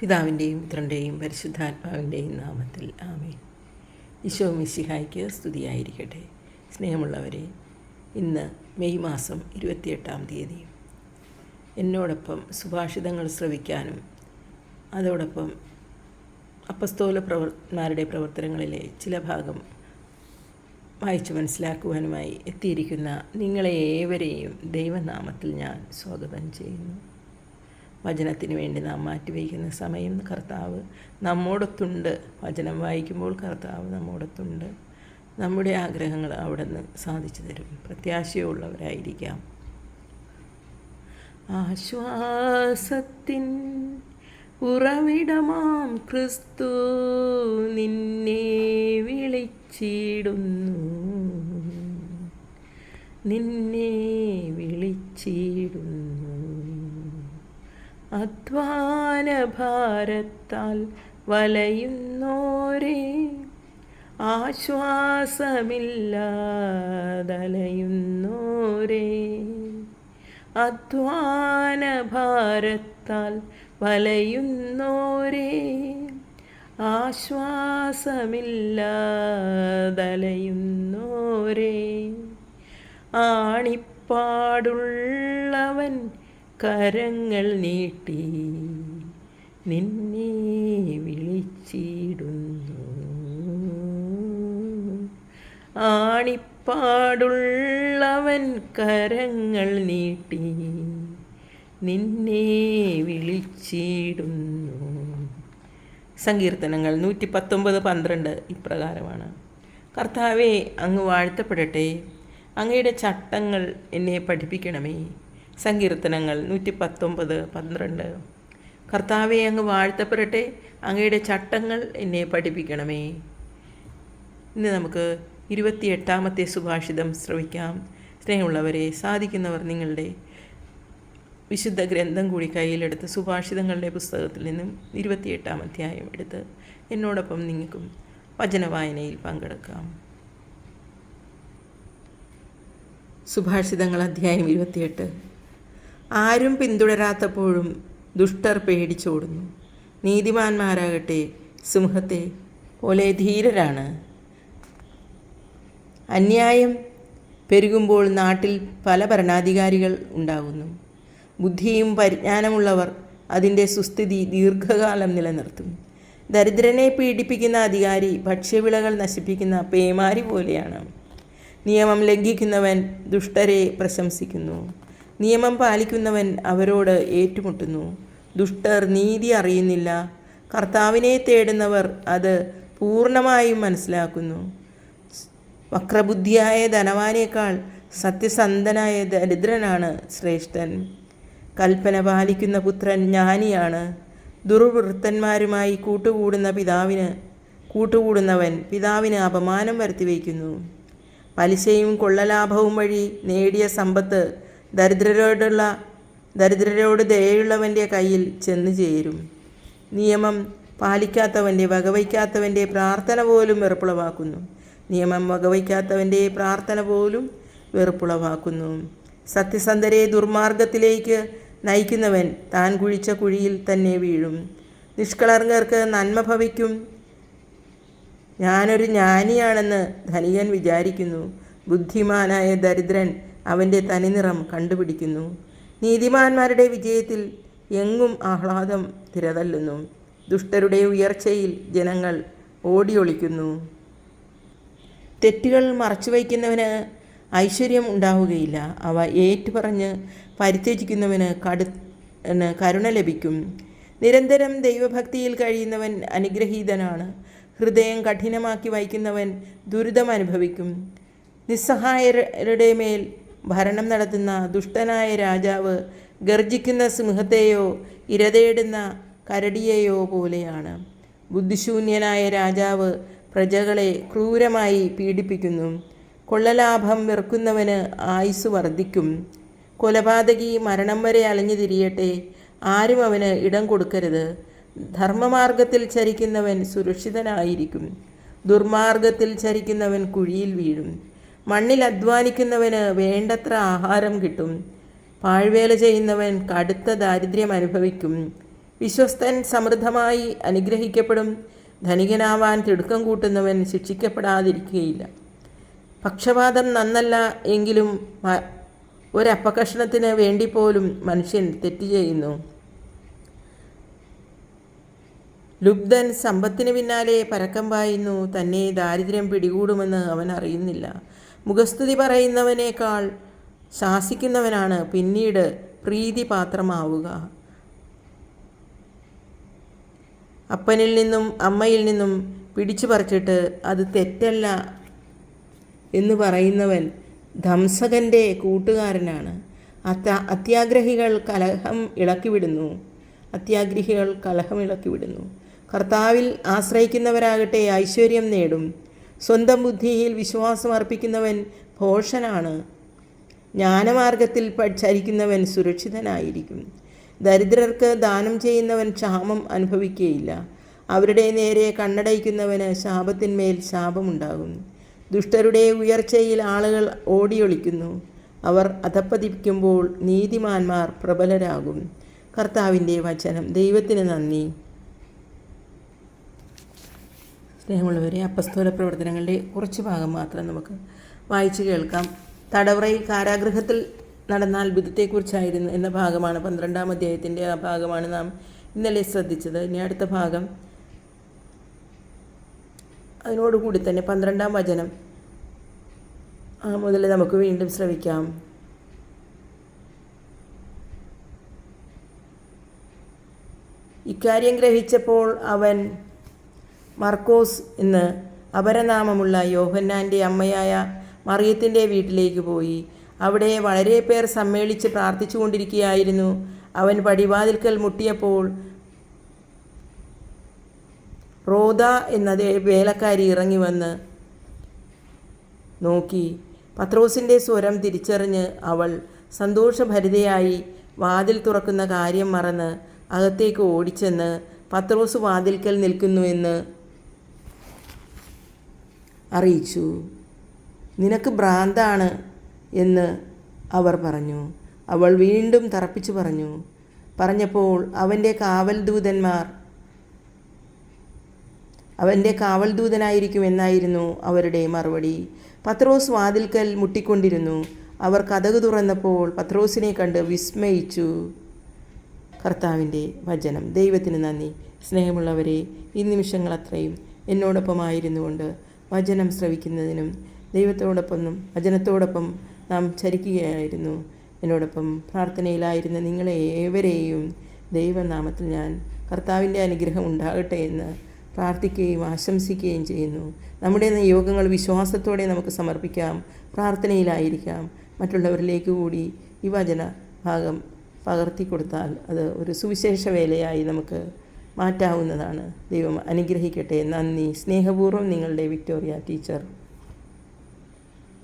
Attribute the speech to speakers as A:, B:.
A: പിതാവിന്റെയും പുത്രന്റെയും പരിശുദ്ധാത്മാവിന്റെയും നാമത്തിൽ ആമേ ഈശോ മിശിഹായ്ക്ക് സ്തുതിയായിരിക്കട്ടെ. സ്നേഹമുള്ളവരെ ഇന്ന് മെയ് മാസം ഇരുപത്തിയെട്ടാം തീയതി. എന്നോടൊപ്പം സുഭാഷിതങ്ങൾ ശ്രവിക്കാനും അതോടൊപ്പം അപ്പസ്തോല പ്രവർത്തമാരുടെ പ്രവർത്തനങ്ങളിലെ ചില ഭാഗം വായിച്ചു മനസ്സിലാക്കുവാനുമായി എത്തിയിരിക്കുന്ന നിങ്ങളെ ഏവരെയും ദൈവനാമത്തിൽ ഞാൻ സ്വാഗതം ചെയ്യുന്നു. വചനത്തിന് വേണ്ടി നാം മാറ്റിവെക്കുന്ന സമയം കർത്താവ് നമ്മോടൊത്തുണ്ട്. വചനം വായിക്കുമ്പോൾ കർത്താവ് നമ്മോടൊത്തുണ്ട്. നമ്മുടെ ആഗ്രഹങ്ങൾ അവിടെ നിന്ന് സാധിച്ചു തരും. പ്രത്യാശയുള്ളവരായിരിക്കാം. ആശ്വാസത്തിൻ ഉറവിടമാം ക്രിസ്തു നിന്നെ വിളിച്ചിടുന്നു. നിന്നെ വിളിച്ചിടുന്നു. അധ്വാന ഭാരത്താൽ വലയുന്നോരേ. ആശ്വാസമില്ലാതലയുന്നോരേ. അധ്വാന ഭാരത്താൽ വലയുന്നോരേ. ആശ്വാസമില്ലാതലയുന്നോരേ. ആണിപ്പാടുള്ളവൻ കരങ്ങൾ നീട്ടി നിന്നെ വിളിച്ചിടുന്നു. ആണിപ്പാടുള്ളവൻ കരങ്ങൾ നീട്ടി നിന്നെ വിളിച്ചിടുന്നു. സങ്കീർത്തനങ്ങൾ നൂറ്റി പത്തൊമ്പത് പന്ത്രണ്ട് ഇപ്രകാരമാണ്. കർത്താവെ അങ്ങ് വാഴ്ത്തപ്പെടട്ടെ. അങ്ങയുടെ ചട്ടങ്ങൾ എന്നെ പഠിപ്പിക്കണമേ. സങ്കീർത്തനങ്ങൾ നൂറ്റി പത്തൊമ്പത് പന്ത്രണ്ട്. കർത്താവെ അങ്ങ് വാഴ്ത്തപ്പെടട്ടെ. അങ്ങയുടെ ചട്ടങ്ങൾ എന്നെ പഠിപ്പിക്കണമേ. ഇന്ന് നമുക്ക് ഇരുപത്തിയെട്ടാമത്തെ സുഭാഷിതം ശ്രവിക്കാം. സ്നേഹമുള്ളവരെ സാധിക്കുന്നവർ നിങ്ങളുടെ വിശുദ്ധ ഗ്രന്ഥം കൂടി കയ്യിലെടുത്ത് സുഭാഷിതങ്ങളുടെ പുസ്തകത്തിൽ നിന്നും ഇരുപത്തിയെട്ടാം അധ്യായം എടുത്ത് എന്നോടൊപ്പം നിങ്ങൾക്കും വചനവായനയിൽ പങ്കെടുക്കാം. സുഭാഷിതങ്ങൾ അധ്യായം ഇരുപത്തിയെട്ട്. ആരും പിന്തുടരാത്തപ്പോഴും ദുഷ്ടർ പേടിച്ചോടുന്നു. നീതിമാന്മാരാകട്ടെ സിംഹത്തെ പോലെ ധീരരാണ്. അന്യായം പെരുകുമ്പോൾ നാട്ടിൽ പല ഭരണാധികാരികൾ ഉണ്ടാകുന്നു. ബുദ്ധിയും പരിജ്ഞാനമുള്ളവർ അതിന്റെ സുസ്ഥിതി ദീർഘകാലം നിലനിർത്തും. ദരിദ്രനെ പീഡിപ്പിക്കുന്ന അധികാരി ഭക്ഷ്യവിളകൾ നശിപ്പിക്കുന്ന പേമാരി പോലെയാണ്. നിയമം ലംഘിക്കുന്നവൻ ദുഷ്ടരെ പ്രശംസിക്കുന്നു. നിയമം പാലിക്കുന്നവൻ അവരോട് ഏറ്റുമുട്ടുന്നു. ദുഷ്ടർ നീതി അറിയുന്നില്ല. കർത്താവിനെ തേടുന്നവർ അത് പൂർണമായും മനസ്സിലാക്കുന്നു. വക്രബുദ്ധിയായ ധനവാനേക്കാൾ സത്യസന്ധനായ ദരിദ്രനാണ് ശ്രേഷ്ഠൻ. കൽപ്പന പാലിക്കുന്ന പുത്രൻ ജ്ഞാനിയാണ്. ദുർവൃത്തന്മാരുമായി കൂട്ടുകൂടുന്ന പിതാവിന് കൂട്ടുകൂടുന്നവൻ പിതാവിന് അപമാനം വരുത്തി വരുത്തിവെക്കുന്നു പലിശയും കൊള്ളലാഭവും വഴി നേടിയ സമ്പത്ത് ദരിദ്രരോടുള്ള ദരിദ്രരോട് ദയുള്ളവന്റെ കയ്യിൽ ചെന്നു ചേരും. നിയമം പാലിക്കാത്തവന്റെ വകവയ്ക്കാത്തവന്റെ പ്രാർത്ഥന പോലും വെറുപ്പുളവാക്കുന്നു. നിയമം വകവയ്ക്കാത്തവന്റെ പ്രാർത്ഥന പോലും വെറുപ്പുളവാക്കുന്നു. സത്യസന്ധരെ ദുർമാർഗത്തിലേക്ക് നയിക്കുന്നവൻ താൻ കുഴിച്ച കുഴിയിൽ തന്നെ വീഴും. നിഷ്കളങ്കർക്ക് നന്മ ഭവിക്കും. ഞാനൊരു ജ്ഞാനിയാണെന്ന് ധനികൻ വിചാരിക്കുന്നു. ബുദ്ധിമാനായ ദരിദ്രൻ അവന്റെ തനിനിറം കണ്ടുപിടിക്കുന്നു. നീതിമാന്മാരുടെ വിജയത്തിൽ എങ്ങും ആഹ്ലാദം തിരതല്ലുന്നു. ദുഷ്ടരുടെ ഉയർച്ചയിൽ ജനങ്ങൾ ഓടിയൊളിക്കുന്നു. തെറ്റുകൾ മറച്ചുവയ്ക്കുന്നവന് ഐശ്വര്യം ഉണ്ടാവുകയില്ല. അവ ഏറ്റുപറഞ്ഞ് പരിത്യജിക്കുന്നവന് കടു കരുണ ലഭിക്കും. നിരന്തരം ദൈവഭക്തിയിൽ കഴിയുന്നവൻ അനുഗ്രഹീതനാണ്. ഹൃദയം കഠിനമാക്കി വയ്ക്കുന്നവൻ ദുരിതം അനുഭവിക്കും നിസ്സഹായരുടെ മേൽ ഭരണം നടത്തുന്ന ദുഷ്ടനായ രാജാവ് ഗർജിക്കുന്ന സിംഹത്തെയോ ഇരതേടുന്ന കരടിയെയോ പോലെയാണ്. ബുദ്ധിശൂന്യനായ രാജാവ് പ്രജകളെ ക്രൂരമായി പീഡിപ്പിക്കുന്നു. കൊള്ളലാഭം വെറുക്കുന്നവന് ആയുസ് വർദ്ധിക്കും. കൊലപാതകി മരണം വരെ അലഞ്ഞു തിരിയട്ടെ ആരും അവന് ഇടം കൊടുക്കരുത്. ധർമ്മമാർഗത്തിൽ ചരിക്കുന്നവൻ സുരക്ഷിതനായിരിക്കും. ദുർമാർഗത്തിൽ ചരിക്കുന്നവൻ കുഴിയിൽ വീഴും. മണ്ണിൽ അധ്വാനിക്കുന്നവന് വേണ്ടത്ര ആഹാരം കിട്ടും. പാഴ്വേല ചെയ്യുന്നവൻ കടുത്ത ദാരിദ്ര്യം അനുഭവിക്കും. വിശ്വസ്തൻ സമൃദ്ധമായി അനുഗ്രഹിക്കപ്പെടും. ധനികനാവാൻ തിടുക്കം കൂട്ടുന്നവൻ ശിക്ഷിക്കപ്പെടാതിരിക്കുകയില്ല പക്ഷപാതം നന്നല്ല എങ്കിലും ഒരപ്പകഷണത്തിന് വേണ്ടി പോലും മനുഷ്യൻ തെറ്റ് ചെയ്യുന്നു. ലുബ്ധൻ സമ്പത്തിന് പിന്നാലെ പരക്കം പായുന്നു. തന്നെ ദാരിദ്ര്യം പിടികൂടുമെന്ന് അവൻ അറിയുന്നില്ല. മുഖസ്തുതി പറയുന്നവനേക്കാൾ ശാസിക്കുന്നവനാണ് പിന്നീട് പ്രീതിപാത്രമാവുക. അപ്പനിൽ നിന്നും അമ്മയിൽ നിന്നും പിടിച്ചു പറിച്ചിട്ട് അത് തെറ്റല്ല എന്ന് പറയുന്നവൻ ധംസകന്റെ കൂട്ടുകാരനാണ്. അത്യ അത്യാഗ്രഹികൾ കലഹം ഇളക്കിവിടുന്നു. അത്യാഗ്രഹികൾ കലഹം ഇളക്കിവിടുന്നു. കർത്താവിൽ ആശ്രയിക്കുന്നവരാകട്ടെ ഐശ്വര്യം നേടും. സ്വന്തം ബുദ്ധിയിൽ വിശ്വാസം അർപ്പിക്കുന്നവൻ ഭോഷനാണ്. ജ്ഞാനമാർഗത്തിൽ ചരിക്കുന്നവൻ സുരക്ഷിതനായിരിക്കും. ദരിദ്രർക്ക് ദാനം ചെയ്യുന്നവൻ ക്ഷാമം അനുഭവിക്കുകയില്ല അവരുടെ നേരെ കണ്ണടയ്ക്കുന്നവന് ശാപത്തിന്മേൽ ശാപമുണ്ടാകും. ദുഷ്ടരുടെ ഉയർച്ചയിൽ ആളുകൾ ഓടിയൊളിക്കുന്നു. അവർ അധപ്പതിക്കുമ്പോൾ നീതിമാന്മാർ പ്രബലരാകും. കർത്താവിന്റെ വചനം. ദൈവത്തിന് നന്ദി. സ്നേഹമുള്ളവരെ അപ്പസ്തോല പ്രവർത്തനങ്ങളുടെ കുറച്ച് ഭാഗം മാത്രം നമുക്ക് വായിച്ചു കേൾക്കാം. തടവറയിൽ കാരാഗൃഹത്തിൽ നടന്ന അത്ഭുതത്തെക്കുറിച്ചായിരുന്നു എന്ന ഭാഗമാണ് പന്ത്രണ്ടാം അധ്യായത്തിന്റെ ആ ഭാഗമാണ് നാം ഇന്നലെ ശ്രദ്ധിച്ചത്. ഇനി അടുത്ത ഭാഗം. അതിനോടുകൂടി തന്നെ പന്ത്രണ്ടാം വചനം. മുതൽ നമുക്ക് വീണ്ടും ശ്രവിക്കാം. ഇക്കാര്യം ഗ്രഹിച്ചപ്പോൾ അവൻ മർക്കോസ് എന്ന് അപരനാമമുള്ള യോഹന്നാന്റെ അമ്മയായ മറിയത്തിന്റെ വീട്ടിലേക്ക് പോയി. അവിടെ വളരെ പേർ സമ്മേളിച്ച് പ്രാർത്ഥിച്ചുകൊണ്ടിരിക്കുകയായിരുന്നു. അവൻ പടിവാതിൽക്കൽ മുട്ടിയപ്പോൾ റോദ എന്ന വേലക്കാരി ഇറങ്ങി വന്ന് നോക്കി. പത്രോസിന്റെ സ്വരം തിരിച്ചറിഞ്ഞ് അവൾ സന്തോഷഭരിതയായി വാതിൽ തുറക്കുന്ന കാര്യം മറന്ന് അകത്തേക്ക് ഓടിച്ചെന്ന് പത്രോസ് വാതിൽക്കൽ നിൽക്കുന്നുവെന്ന് അറിയിച്ചു. നിനക്ക് ഭ്രാന്താണ് എന്ന് അവർ പറഞ്ഞു. അവൾ വീണ്ടും തറപ്പിച്ചു പറഞ്ഞു. പറഞ്ഞപ്പോൾ അവന്റെ കാവൽ ദൂതന്മാർ അവന്റെ കാവൽ ദൂതനായിരിക്കും എന്നായിരുന്നു അവരുടെ മറുപടി. പത്രോസ് വാതിൽക്കൽ മുട്ടിക്കൊണ്ടിരുന്നു. അവർ കഥക് തുറന്നപ്പോൾ പത്രോസിനെ കണ്ട് വിസ്മയിച്ചു. കർത്താവിന്റെ വചനം. ദൈവത്തിന് നന്ദി. സ്നേഹമുള്ളവരെ ഈ നിമിഷങ്ങൾ അത്രയും. എന്നോടൊപ്പമായിരുന്നുകൊണ്ട് വചനം ശ്രവിക്കുന്നതിനും ദൈവത്തോടൊപ്പം വചനത്തോടൊപ്പം നാം ചരിക്കുകയായിരുന്നു. എന്നോടൊപ്പം പ്രാർത്ഥനയിലായിരുന്ന നിങ്ങളെ ഏവരെയും ദൈവനാമത്തിൽ ഞാൻ കർത്താവിന്റെ അനുഗ്രഹം ഉണ്ടാകട്ടെ എന്ന് പ്രാർത്ഥിക്കുകയും ആശംസിക്കുകയും ചെയ്യുന്നു. നമ്മുടെ യോഗങ്ങൾ വിശ്വാസത്തോടെ നമുക്ക് സമർപ്പിക്കാം പ്രാർത്ഥനയിലായിരിക്കാം. മറ്റുള്ളവരിലേക്ക് കൂടി ഈ വചന ഭാഗം പകർത്തി കൊടുത്താൽ അത് ഒരു സുവിശേഷ വേലയായി നമുക്ക് മാറ്റാവുന്നതാണ്. ദൈവം അനുഗ്രഹിക്കട്ടെ. നന്ദി. സ്നേഹപൂർവം നിങ്ങളുടെ വിക്ടോറിയ ടീച്ചർ.